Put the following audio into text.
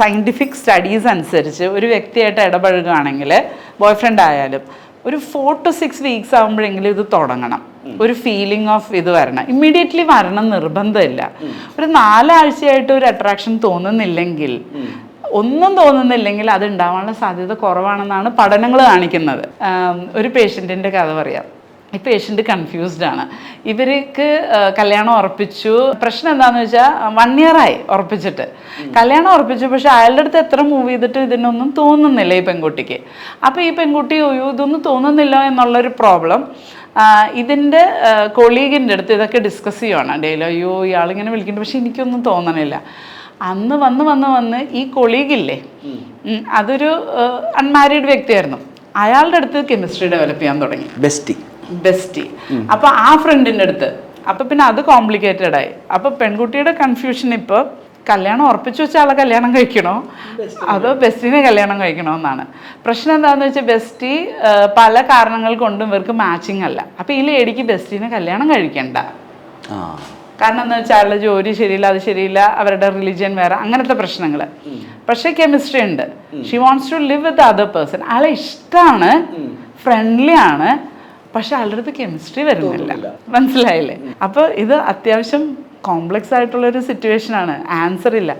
Scientific studies അനുസരിച്ച് ഒരു വ്യക്തിയായിട്ട് ഇടപഴകുകയാണെങ്കിൽ ബോയ് ഫ്രണ്ട് ആയാലും ഒരു ഫോർ ടു സിക്സ് വീക്സ് ആകുമ്പോഴെങ്കിലും ഇത് തുടങ്ങണം. ഒരു ഫീലിംഗ് ഓഫ് ഇത് വരണം. ഇമ്മീഡിയറ്റ്ലി വരണം നിർബന്ധമില്ല. ഒരു നാലാഴ്ചയായിട്ട് ഒരു അട്രാക്ഷൻ തോന്നുന്നില്ലെങ്കിൽ ഒന്നും തോന്നുന്നില്ലെങ്കിൽ അത് ഉണ്ടാവാനുള്ള സാധ്യത കുറവാണെന്നാണ് പഠനങ്ങൾ കാണിക്കുന്നത്. ഒരു പേഷ്യന്റിന്റെ കഥ പറയാം. ഈ പേഷ്യന്റ് കൺഫ്യൂസ്ഡ് ആണ്. ഇവർക്ക് കല്യാണം ഉറപ്പിച്ചു. പ്രശ്നം എന്താണെന്ന് വെച്ചാൽ വൺ ഇയർ ആയി ഉറപ്പിച്ചിട്ട്. കല്യാണം ഉറപ്പിച്ചു പക്ഷെ അയാളുടെ അടുത്ത് എത്ര മൂവ് ചെയ്തിട്ട് ഇതിനൊന്നും തോന്നുന്നില്ല ഈ പെൺകുട്ടിക്ക്. അപ്പോൾ ഈ പെൺകുട്ടി ഒയ്യോ ഇതൊന്നും തോന്നുന്നില്ല എന്നുള്ളൊരു പ്രോബ്ലം ഇതിന്റെ കൊളീഗിന്റെ അടുത്ത് ഇതൊക്കെ ഡിസ്കസ് ചെയ്യുകയാണ് ഡെയിലി അയ്യോ ഇയാളിങ്ങനെ വിളിക്കുന്നുണ്ട് പക്ഷെ എനിക്കൊന്നും തോന്നണില്ല. അന്ന് വന്ന് വന്ന് വന്ന് ഈ കൊളീഗില്ലേ അതൊരു അൺമാരീഡ് വ്യക്തിയായിരുന്നു. അയാളുടെ അടുത്ത് കെമിസ്ട്രി ഡെവലപ്പ് ചെയ്യാൻ തുടങ്ങി. ബെസ്റ്റി ബെസ്റ്റി അപ്പൊ ആ ഫ്രണ്ടിന്റെ അടുത്ത്. അപ്പൊ പിന്നെ അത് കോംപ്ലിക്കേറ്റഡ് ആയി. അപ്പൊ പെൺകുട്ടിയുടെ കൺഫ്യൂഷൻ ഇപ്പൊ കല്യാണം ഉറപ്പിച്ചു വെച്ച ആളെ കല്യാണം കഴിക്കണോ? അതോ ബെസ്റ്റിനെ കല്യാണം കഴിക്കണോ എന്നാണ്. പ്രശ്നം എന്താണെന്ന് വെച്ചാൽ ബെസ്റ്റി പല കാരണങ്ങൾ കൊണ്ടും ഇവർക്ക് മാച്ചിങ് അല്ല. അപ്പൊ ഈ ലേഡിക്ക് ബെസ്റ്റിനെ കല്യാണം കഴിക്കണ്ട. കാരണം എന്താ വെച്ചാൽ അയാളുടെ ജോലി ശരിയില്ല അത് ശരിയില്ല അവരുടെ റിലിജിയൻ വേറെ അങ്ങനത്തെ പ്രശ്നങ്ങൾ പക്ഷേ കെമിസ്ട്രി ഉണ്ട്. She wants to live with other person അയാളെ ഇഷ്ടമാണ് ഫ്രണ്ട്ലി ആണ്. പക്ഷെ അടുത്ത് കെമിസ്ട്രി വരുന്നില്ല. മനസ്സിലായില്ലേ? അപ്പോൾ ഇത് അത്യാവശ്യം കോംപ്ലക്സ് ആയിട്ടുള്ള ഒരു സിറ്റുവേഷൻ ആണ്. ആൻസർ ഇല്ല.